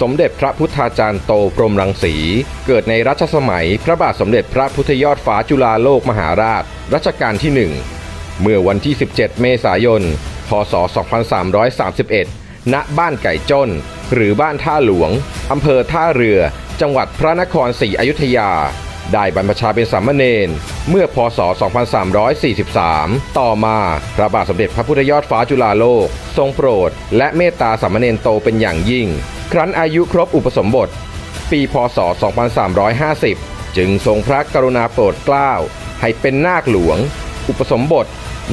สมเด็จพระพุทธาจารย์โตพรมรังสี เกิดในรัชสมัยพระบาทสมเด็จพระพุทธยอดฟ้าจุฬาโลกมหาราช รัชกาลที่หนึ่งเมื่อวันที่ 17 เมษายน พศ 2331 ณ บ้านไก่จ้น หรือบ้านท่าหลวง อำเภอท่าเรือ จังหวัดพระนครศรีอยุธยา ได้บรรพชาเป็นสามเณร เมื่อพศ 2343 ต่อมาพระบาทสมเด็จพระพุทธยอดฟ้าจุฬาโลก ทรงโปรด และเมตตาสามเณรโตเป็นอย่างยิ่ง ครั้นอายุครบอุปสมบท ปีพศ 2350 จึงทรงพระกรุณาโปรดเกล้า ให้เป็นนาคหลวง อุปสมบท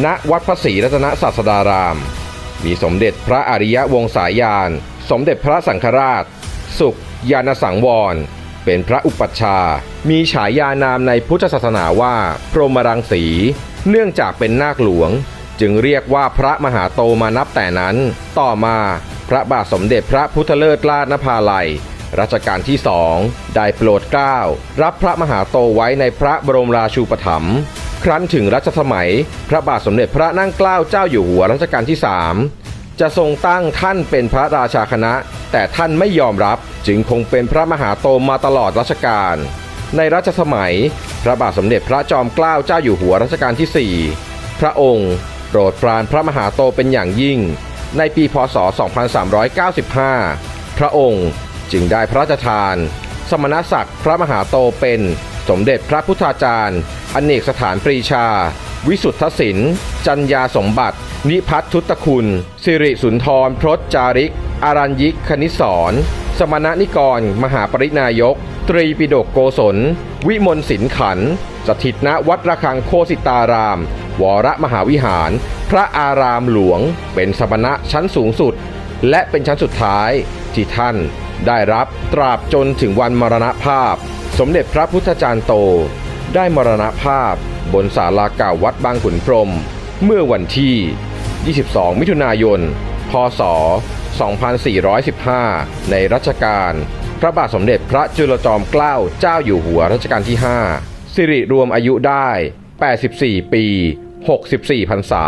ณวัดพระศรีรัตนศาสดาราม มีสมเด็จพระอริยวงศายาน สมเด็จพระสังฆราช สุขยานสังวร เป็นพระอุปัชฌาย์มีฉายานามในพุทธศาสนาว่าพรหมรังสี เนื่องจากเป็นนาคหลวง จึงเรียกว่าพระมหาโตมานับแต่นั้น ต่อมา พระบาทสมเด็จพระพุทธเลิศรานภาลัยรัชกาลที่สองได้โปรดเกล้ารับพระมหาโตไว้ในพระบรมราชูปถัมภ์ครั้นถึงรัชสมัย พระบาทสมเด็จพระนั่งเกล้าเจ้าอยู่หัวรัชกาลที่สามจะทรงตั้งท่านเป็นพระราชาคณะ แต่ท่านไม่ยอมรับจึงคงเป็นพระมหาโตมาตลอดรัชกาลในรัชสมัย พระบาทสมเด็จพระจอมเกล้าเจ้าอยู่หัวรัชกาลที่ 4 พระองค์โปรดปรานพระมหาโตเป็นอย่างยิ่ง ในปีพศ 2395 พระองค์จึงได้พระราชทาน สมณศักดิ์พระมหาโตเป็นสมเด็จพระพุทธาจารย์อเนกสถานปรีชา วิสุทธศิลป์จัญญาสมบัติ นิพัฒทุตคุณ สิริสุนทรพรตจาริก อารัญยิกคณิสรสมณนิกร มหาปรินายก ตรีปิฎกโกศล วิมลสินขัน สถิตณวัดระฆังโคสิตาราม วรมหาวิหาร พระอารามหลวง เป็นสมณะชั้นสูงสุด และเป็นชั้นสุดท้ายที่ท่านได้รับตราบจนถึงวันมรณภาพ สมเด็จพระพุทธจารย์โต ได้มรณภาพบนศาลาเก่าวัดบางขุนพรหมเมื่อวันที่ 22 มิถุนายน พศ 2415 ในรัชกาลพระบาทสมเด็จพระจุลจอมเกล้าเจ้าอยู่หัวรัชกาลที่ 5 สิริรวมอายุได้ 84 ปี 64พรรษา